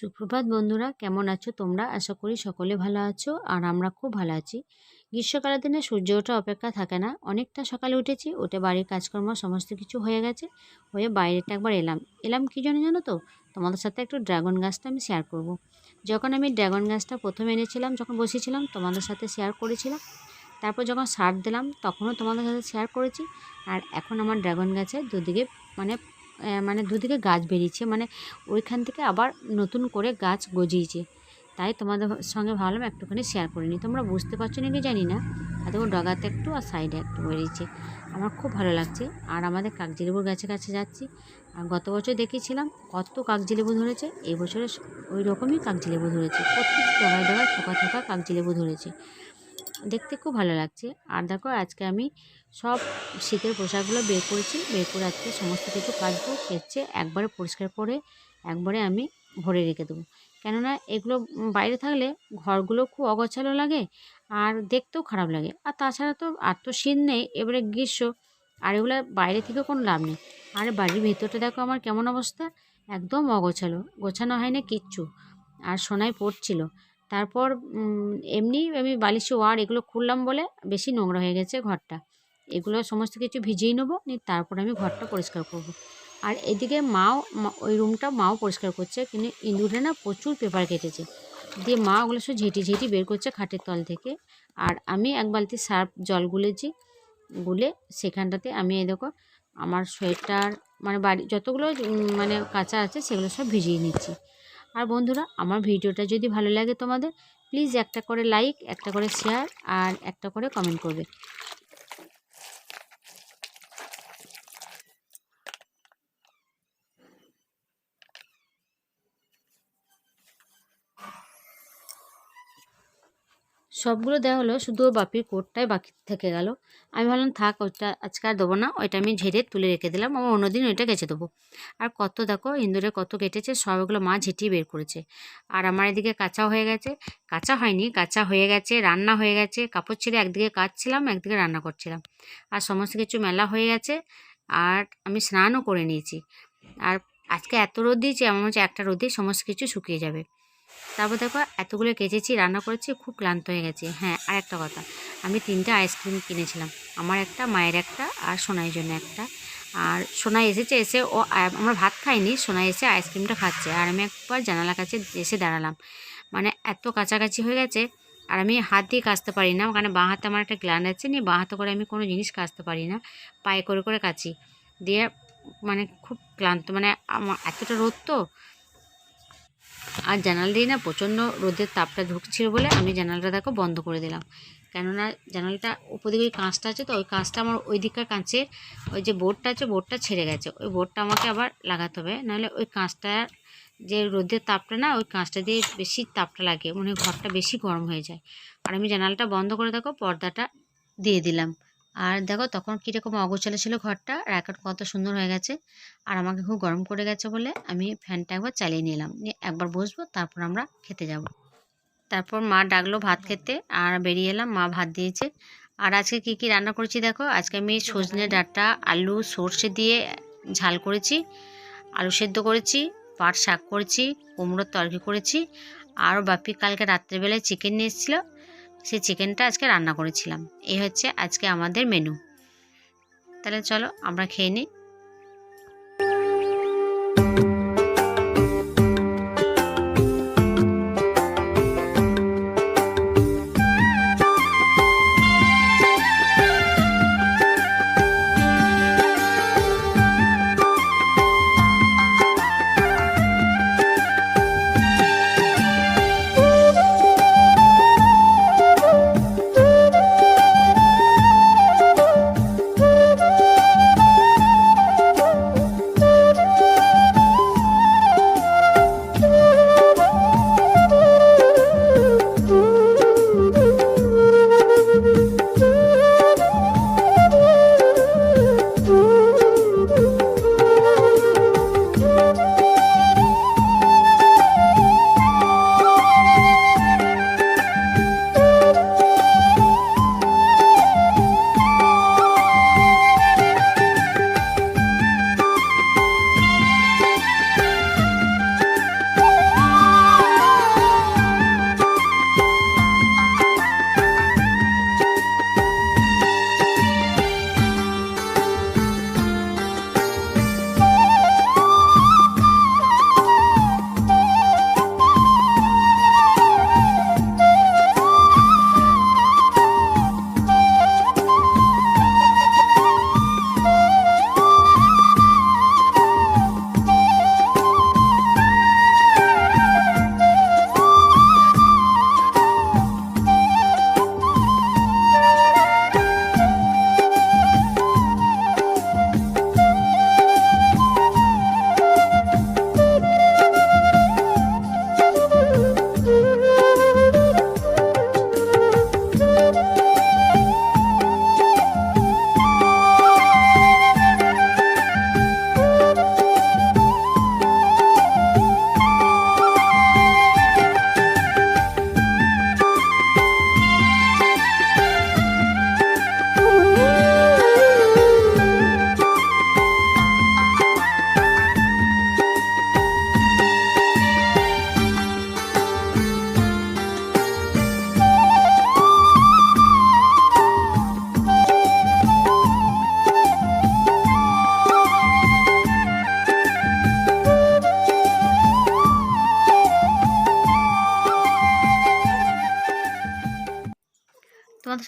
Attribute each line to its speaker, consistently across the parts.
Speaker 1: সুপ্রভাত বন্ধুরা, কেমন আছো তোমরা? আশা করি সকলে ভালো আছো আর আমরা খুব ভালো আছি। গ্রীষ্মকালের দিনে সূর্য ওঠা অপেক্ষা থাকে না। অনেকটা সকালে উঠেছি, উঠে বাড়ির কাজকর্ম, সমস্ত কিছু হয়ে গেছে, হয়ে বাইরেটা একবার এলাম। এলাম কী জন্য জানো তো? তোমাদের সাথে একটু ড্রাগন গাছটা আমি শেয়ার করব। যখন আমি ড্রাগন গাছটা প্রথম এনেছিলাম, যখন বসেছিলাম, তোমাদের সাথে শেয়ার করেছিলাম। তারপর যখন সার দিলাম, তখনও তোমাদের সাথে শেয়ার করেছি। আর এখন আমার ড্রাগন গাছে দুদিকে মানে মানে দুদিকে গাছ বেরিয়েছে মানে ওইখান থেকে আবার নতুন করে গাছ গজিয়েছে। তাই তোমাদের সঙ্গে ভাবলাম একটুখানি শেয়ার করে নিই। তোমরা বুঝতে পারছ নাকি জানি না? আর দেখো ডগাতে একটু আর সাইডে একটু বেরিয়েছে। আমার খুব ভালো লাগছে। আর আমাদের কাগজি লেবুর গাছের কাছে যাচ্ছি। আর গত বছর দেখেছিলাম কত কাগজি লেবু ধরেছে, এই বছরে ওই রকমই কাগজি লেবু ধরেছে। প্রত্যেক ডগায় ডগায় থোকা থোকা কাগজি লেবু ধরেছে। দেখতে খুব ভালো লাগছে। আর দেখো, আজকে আমি সব শীতের পোশাকগুলো বের করেছি। বের করে আজকে সমস্ত কিছু কাচবো, কেচে একবারে পরিষ্কার করে একবারে আমি ভরে রেখে দেবো। কেননা এগুলো বাইরে থাকলে ঘরগুলো খুব অগোছালো লাগে আর দেখতেও খারাপ লাগে। আর তাছাড়া তো আর তো শীত নেই, এবারে গ্রীষ্ম, আর এগুলো বাইরে থেকে কোনো লাভ নেই। আর বাড়ির ভেতরটা দেখো আমার কেমন অবস্থা? একদম অগোছালো, গোছানো হয় না কিচ্ছু। আর সোনায় পড়ছিল। তারপর এমনি আমি বালিশে ওয়ার এগুলো খুললাম বলে বেশি নোংরা হয়ে গেছে ঘরটা। এগুলো সমস্ত কিছু ভিজিয়ে নেব, নিয়ে তারপর আমি ঘরটা পরিষ্কার করব। আর এদিকে মাও ওই রুমটা মাও পরিষ্কার করছে, কিন্তু ইঁদুরে না প্রচুর পেপার কেটেছে। দিয়ে মা ওগুলো সব ঝেঁটি ঝেঁটি বের করছে খাটের তল থেকে। আর আমি এক বালতি সার্ফ জল গুলেছি, গুলে সেখানটাতে আমি এই দেখো আমার সোয়েটার মানে বাড়ি যতগুলো মানে কাঁচা আছে সেগুলো সব ভিজিয়ে নিচ্ছি। আর বন্ধুরা, আমার ভিডিওটা যদি ভালো লাগে তোমাদের প্লিজ একটা করে লাইক একটা করে শেয়ার আর একটা করে কমেন্ট করবে। সবগুলো দেওয়া হলো, শুধু বাপির কোটটাই বাকি থেকে গেল। আমি ভাবলাম, থাক, ওইটা আজকে আর দেবো না, ওইটা আমি ঝেড়ে তুলে রেখে দিলাম আমার অন্যদিন ওইটা কেচে দেবো। আর কত দেখো ইন্দুরে কত কেটেছে সবগুলো মা ঝেঁটিয়ে বের করেছে। আর আমার এদিকে কাঁচা হয়ে গেছে। কাঁচা হয়নি, কাঁচা হয়ে গেছে, রান্না হয়ে গেছে। কাপড় ছেড়ে একদিকে কাচছিলাম, একদিকে রান্না করছিলাম। আর সমস্ত কিছু মেলা হয়ে গেছে, আর আমি স্নানও করে নিয়েছি। আর আজকে এত রোদ দিয়েছে, আমার হচ্ছে একটা রোদে সমস্ত কিছু শুকিয়ে যাবে। তারপর দেখো এতগুলো কেচেছি, রান্না করেছি, খুব ক্লান্ত হয়ে গেছে। হ্যাঁ আর একটা কথা, আমি তিনটে আইসক্রিম কিনেছিলাম। আমার একটা, মায়ের একটা আর সোনাইয়ের জন্য একটা। আর সোনাই এসেছে, এসে ও আমরা ভাত খাইনি, সোনাই এসে আইসক্রিমটা খাচ্ছে। আর আমি একবার জানালার কাছে এসে দাঁড়ালাম। মানে এত কাছাকাছি হয়ে গেছে, আর আমি হাত দিয়ে কাচতে পারি না। ওখানে বাঁ হাতে আমার একটা গ্ল্যান্ড আছে নিয়ে বাঁ হাতে করে আমি কোনো জিনিস কাচতে পারি না। পায়ে করে করে কাচি। দিয়ে মানে খুব ক্লান্ত মানে আমার এতটা রোদ তো আর জানাল দিয়ে না, প্রচণ্ড রোদের তাপটা ঢুকছিল বলে আমি জানালটা দেখো বন্ধ করে দিলাম। কেননা জানালটা উপর দিকে ওই কাঁচটা আছে তো, ওই কাঁচটা আমার ওই দিককার কাঁচের ওই যে বোর্ডটা আছে, বোর্ডটা ছেড়ে গেছে। ওই বোর্ডটা আমাকে আবার লাগাতে হবে, নাহলে ওই কাঁচটা যে রোদের তাপটা না, ওই কাঁচটা দিয়ে বেশি তাপটা লাগে মানে ঘরটা বেশি গরম হয়ে যায়। আর আমি জানালাটা বন্ধ করে দেখো, পর্দাটা দিয়ে দিলাম। আর দেখো তখন কীরকম অগোছালো ছিল ঘরটা, আর এখন কত সুন্দর হয়ে গেছে। আর আমাকে খুব গরম করে গেছে বলে আমি ফ্যানটা একবার চালিয়ে নিলাম। নিয়ে একবার বসবো, তারপর আমরা খেতে যাব। তারপর মা ডাকলো ভাত খেতে, আর বেরিয়ে এলাম, মা ভাত দিয়েছে। আর আজকে কি কি রান্না করেছি দেখো? আজকে আমি সজনে ডাঁটা, আলু, সর্ষে দিয়ে ঝাল করেছি, আলু সেদ্ধ করেছি, পাট শাক করেছি, কুমড়োর তরকারি করেছি। আর বাপি কালকে রাত্রেবেলায় চিকেন নিয়ে এসেছিল। সেই চিকেনটা আজকে রান্না করেছিলাম। এই হচ্ছে আজকে আমাদের মেনু তাহলে চলো আমরা খেয়ে নিই।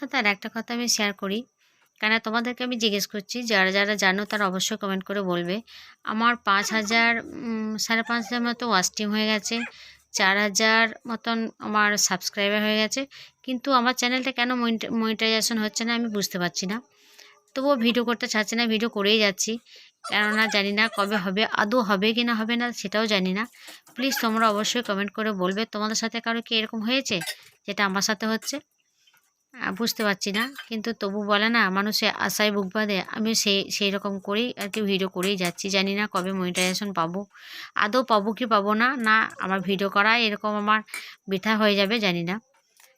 Speaker 1: সাথে আর একটা কথা আমি শেয়ার করি। কেন তোমাদেরকে আমি জিজ্ঞেস করছি, যারা যারা জানো তারা অবশ্যই কমেন্ট করে বলবে। আমার পাঁচ হাজার সাড়ে পাঁচ হাজার মতো ওয়াচ টিম হয়ে গেছে, চার হাজার মতন আমার সাবস্ক্রাইবার হয়ে গেছে, কিন্তু আমার চ্যানেলটা কেন মনিটাইজেশন হচ্ছে না আমি বুঝতে পারছি না। তবুও ভিডিও করতে চাচ্ছি না ভিডিও করেই যাচ্ছি, কেননা জানি না কবে হবে, আদৌ হবে কি না হবে না সেটাও জানি না। প্লিজ তোমরা অবশ্যই কমেন্ট করে বলবে, তোমাদের সাথে কারও কি এরকম হয়েছে, যেটা আমার সাথে হচ্ছে? বুঝতে পারছি না। কিন্তু তবু বলে না, মানুষে আশায় বুক বাঁধে। আমি সেই সেই রকম করেই আর কি ভিডিও করেই যাচ্ছি। জানি না কবে মনিটাইজেশন পাবো। আদৌ পাবো কি পাবো না না আমার ভিডিও করা এরকম আমার বৃথা হয়ে যাবে, জানি না।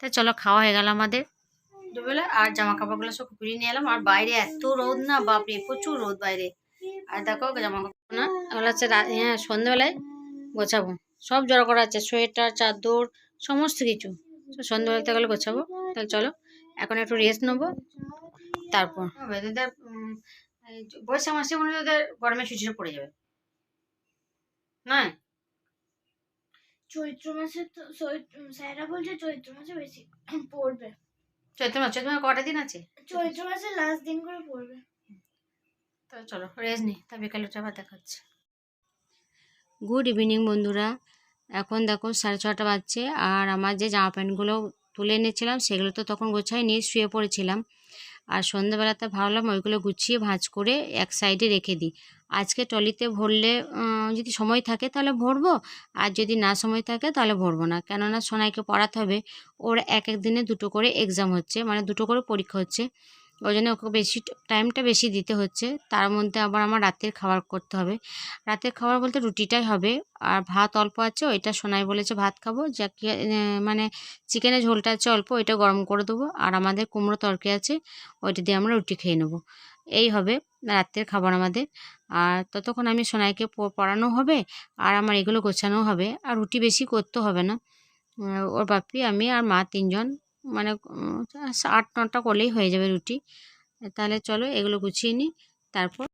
Speaker 1: তা চলো, খাওয়া হয়ে গেল আমাদের। দুবেলা আর জামা কাপড়গুলো সব ঘুরিয়ে নিয়ে এলাম। আর বাইরে এত রোদ না, বাপরে, প্রচুর রোদ বাইরে। আর দেখো জামা কাপড় না, এগুলো হচ্ছে হ্যাঁ সন্ধ্যেবেলায় গোছাবো। সব জড়ো করা আছে, সোয়েটার, চাদর, সমস্ত কিছু। তো সন্ধ্যেবেলাতে গেলে গোছাবো। তাহলে চলো এখন একটু রেস্ট নেব। তারপর। বৈশাখ মাসে মনে হয় ওদের গরমে ছুটিটা পড়ে যাবে। না
Speaker 2: চৈত্র মাসে তো চৈত্র- স্যাররা বলছে চৈত্র মাসে বেশি পড়বে।
Speaker 1: চৈত্র মাস চৈত্র মাসে কটা দিন আছে?
Speaker 2: চৈত্র মাসে লাস্ট দিন করে পড়বে।
Speaker 1: তো চলো রেস্ট নি। তা বিকালে আবার দেখাচ্ছে গুড ইভিনিং বন্ধুরা। এখন দেখো সাড়ে ছটা বাজছে আর আমার যে জামা প্যান্টগুলো তুলে এনেছিলাম সেগুলো তো তখন গোছাই নিয়ে শুয়ে পড়েছিলাম। আর সন্ধ্যাবেলাতে ভাবলাম ওইগুলো গুছিয়ে ভাঁজ করে এক সাইডে রেখে দিই। আজকে টলিতে ভরলে যদি সময় থাকে তাহলে ভরবো, আর যদি না সময় থাকে তাহলে ভরবো না। কেননা সোনাইকে পড়াতে হবে, ওর এক এক দিনে দুটো করে এক্সাম হচ্ছে মানে দুটো করে পরীক্ষা হচ্ছে। ওই জন্য ওকে বেশি টাইমটা বেশি দিতে হচ্ছে। তার মধ্যে আবার আমার রাতের খাবার করতে হবে। রাতের খাবার বলতে রুটিটাই হবে। আর ভাত অল্প আছে, ওইটা সোনাই বলেছে ভাত খাব। যা মানে চিকেনের ঝোলটা আছে অল্প, ওইটা গরম করে দেবো। আর আমাদের কুমড়ো তরকারি আছে, ওইটা দিয়ে আমরা রুটি খেয়ে নেব। এই হবে রাতের খাবার আমাদের। আর ততক্ষণ আমি সোনাইকে পড়ানো হবে, আর আমার এগুলো গোছানো হবে। আর রুটি বেশি করতে হবে না। ওর বাপি, আমি আর মা তিনজন মানে উম, আট নটা করলেই হয়ে যাবে রুটি। তাহলে চলো এগুলো গুছিয়ে নিই তারপর